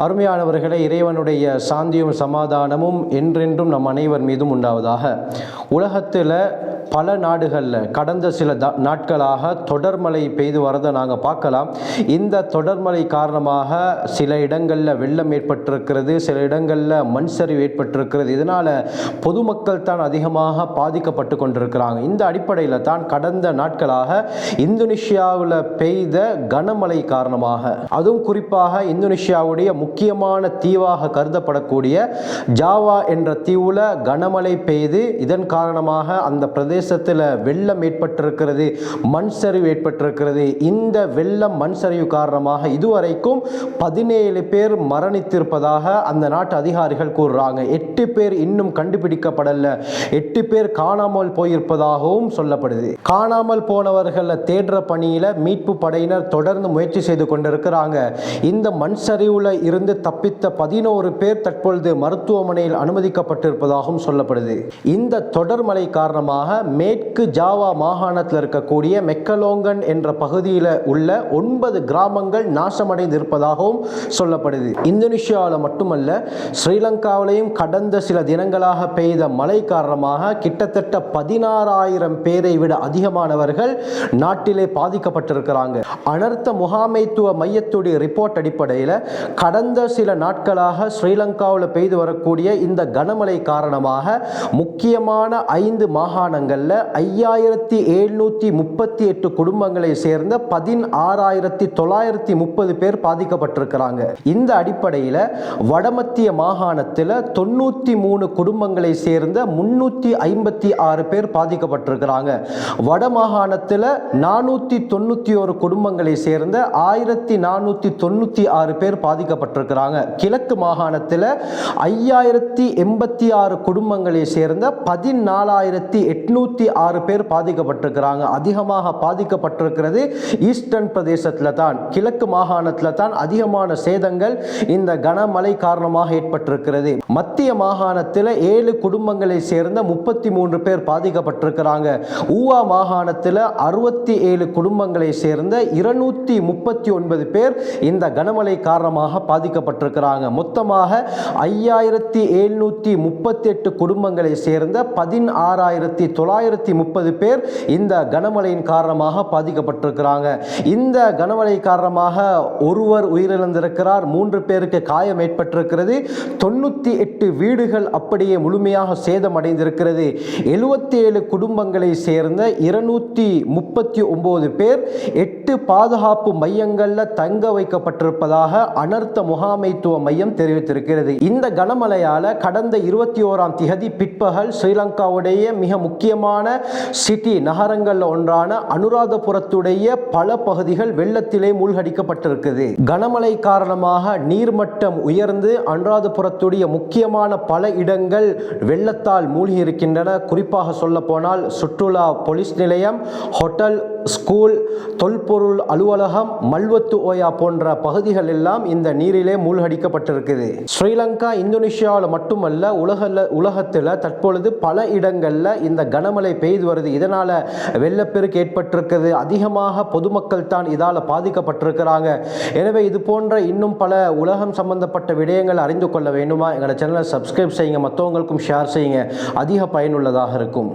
அருமையானவர்களே இறைவனுடைய சாந்தியும் சமாதானமும் என்றென்றும் நம் அனைவர் மீதும் உண்டாவதாக. உலகத்தில் பல நாடுகளில் கடந்த சில த நாட்களாக தொடர்மழை பெய்து வரதை நாங்கள் பார்க்கலாம். இந்த தொடர்மழை காரணமாக சில இடங்களில் வெள்ளம் ஏற்பட்டிருக்கிறது சில இடங்களில் மண் சரிவு ஏற்பட்டிருக்கிறது. இதனால் பொதுமக்கள் தான் அதிகமாக பாதிக்கப்பட்டு கொண்டிருக்கிறாங்க. இந்த அடிப்படையில் தான் கடந்த நாட்களாக இந்தோனேஷியாவில் பெய்த கனமழை காரணமாக அதுவும் குறிப்பாக இந்தோனேஷியாவுடைய முக்கியமான தீவாக கருதப்படக்கூடிய ஜாவா என்ற தீவில் கனமழை பெய்து இதன் காரணமாக அந்த பிரதேசத்தில் வெள்ளம் ஏற்பட்டிருக்கிறது மண் சரிவு ஏற்பட்டிருக்கிறது. இந்த வெள்ளம் மண் சரிவு காரணமாக இதுவரைக்கும் பதினேழு பேர் மரணித்திருப்பதாக அந்த நாட்டு அதிகாரிகள் கூறுறாங்க. எட்டு பேர் இன்னும் கண்டுபிடிக்கப்படல. எட்டு பேர் காணாமல் போயிருப்பதாகவும் சொல்லப்படுது. காணாமல் போனவர்களை தேடுற பணியில் மீட்பு படையினர் தொடர்ந்து முயற்சி செய்து கொண்டிருக்கிறாங்க. இந்த மண் சரிவில் இருந்து தப்பித்த பதினோரு பேர் தற்பொழுது மருத்துவமனையில் அனுமதிக்கப்பட்டிருப்பதாகவும் சொல்லப்படுது. இந்த தொடர் மழை காரணமாக மேற்கு ஜாவா மாகாணத்தில் இருக்கக்கூடிய மெக்கலோங்கன் என்ற பகுதியில் உள்ள ஒன்பது கிராமங்கள் நாசமடைந்து இருப்பதாகவும் சொல்லப்படுது. இந்தோனேஷியாவில் மட்டுமல்ல ஸ்ரீலங்காவிலையும் கடந்த சில தினங்களாக பெய்த மழை காரணமாக கிட்டத்தட்ட பதினாறாயிரம் பேரை விட அதிகமானவர்கள் நாட்டிலே பாதிக்கப்பட்டிருக்கிறாங்க. அனர்த்த முகாமைத்துவ மையத்துடைய ரிப்போர்ட் அடிப்படையில் கடந்த சில நாட்களாக ஸ்ரீலங்காவில் பெய்து வரக்கூடிய இந்த கனமழை காரணமாக முக்கியமான ஐந்து மாகாணங்கள் மாகாணங்களில் ஐயாயிரத்தி எழுநூற்றி முப்பத்தி எட்டு குடும்பங்களை சேர்ந்த பதினாறாயிரத்தி தொள்ளாயிரத்தி முப்பது பேர் பாதிக்கப்பட்டிருக்கிறாங்க. இந்த அடிப்படையில் வடமத்திய மாகாணத்தில் தொண்ணூற்றி மூணு குடும்பங்களை சேர்ந்த முன்னூற்றி ஐம்பத்தி ஆறு பேர் பாதிக்கப்பட்டிருக்கிறாங்க. வட மாகாணத்தில் நானூற்றி தொண்ணூற்றி ஒரு குடும்பங்களை சேர்ந்த ஆயிரத்தி நானூற்றி தொண்ணூற்றி ஆறு பேர் பாதிக்கப்பட்டிருக்கிறாங்க. கிழக்கு மாகாணத்தில் ஐயாயிரத்தி எண்பத்தி ஆறு குடும்பங்களை சேர்ந்த பதினாலாயிரத்தி எண்ணூற்றி ஆறு பேர் பாதிக்கப்பட்டிருக்கிறாங்க. அதிகமாக பாதிக்கப்பட்டிருக்கிறது ஈஸ்டர்ன் பிரதேசத்தில் தான் கிழக்கு மாகாணத்தில் தான் அதிகமான சேதங்கள் இந்த கனமழை காரணமாக ஏற்பட்டிருக்கிறது. மத்திய மாகாணத்தில் ஏழு குடும்பங்களை சேர்ந்த முப்பத்தி மூன்று பேர் பாதிக்கப்பட்டிருக்கிறாங்க. ஊவா மாகாணத்தில் அறுபத்தி ஏழு குடும்பங்களை சேர்ந்த இருநூத்தி முப்பத்தி ஒன்பது பேர் இந்த கனமழை காரணமாக பாதிக்கப்பட்டிருக்கிறாங்க. மொத்தமாக ஐயாயிரத்தி எழுநூற்றி முப்பத்தி எட்டு குடும்பங்களை சேர்ந்த பதினாறாயிரத்தி தொள்ளாயிரத்தி முப்பது பேர் இந்த கனமழையின் காரணமாக பாதிக்கப்பட்டிருக்கிறாங்க. இந்த கனமழை காரணமாக ஒருவர் உயிரிழந்திருக்கிறார். மூன்று பேருக்கு காயம் ஏற்பட்டிருக்கிறது. தொண்ணூற்றி எட்டு வீடுகள் அப்படியே முழுமையாக சேதமடைந்திருக்கிறது. எழுபத்தி ஏழு குடும்பங்களை சேர்ந்த இருநூற்றி முப்பத்தி ஒம்பது பேர் எட்டு பாதுகாப்பு மையங்களில் தங்க வைக்கப்பட்டிருப்பதாக அனர்த்த முகாமைத்துவ மையம் தெரிவித்திருக்கிறது. இந்த கனமழையால் கடந்த இருபத்தி ஓராம் திகதி பிற்பகல் ஸ்ரீலங்காவுடைய மிக முக்கியமான சிட்டி நகரங்களில் ஒன்றான அனுராதபுரத்துடைய பல பகுதிகள் வெள்ளத்திலே மூழ்கடிக்கப்பட்டிருக்குது. கனமழை காரணமாக நீர்மட்டம் உயர்ந்து அனுராதபுரத்துடைய முக்கியமான பல இடங்கள் வெள்ளத்தால் மூழ்கி இருக்கின்றன குறிப்பாக சொல்லப்போனால் சுற்றுலா போலீஸ் நிலையம் ஹோட்டல் ஸ்கூல் தொல்பொருள் அலுவலகம் மல்வத்து ஓயா போன்ற பகுதிகள் எல்லாம் இந்த நீரிலே மூழ்கடிக்கப்பட்டிருக்குது. ஸ்ரீலங்கா இந்தோனேஷியாவில் மட்டுமல்ல உலக உலகத்தில் தற்பொழுது பல இடங்களில் இந்த கன கனமழை பெய்து வருது. இதனால் வெள்ளப்பெருக்கு ஏற்பட்டிருக்கிறது. அதிகமாக பொதுமக்கள் தான் இதால் பாதிக்கப்பட்டிருக்கிறாங்க. எனவே இது போன்ற இன்னும் பல உலகம் சம்பந்தப்பட்ட விடயங்கள் அறிந்து கொள்ள வேண்டுமா? எங்களோட சேனலை சப்ஸ்கிரைப் செய்யுங்க. மற்றவங்களுக்கும் ஷேர் செய்யுங்க. அதிக பயனுள்ளதாக இருக்கும்.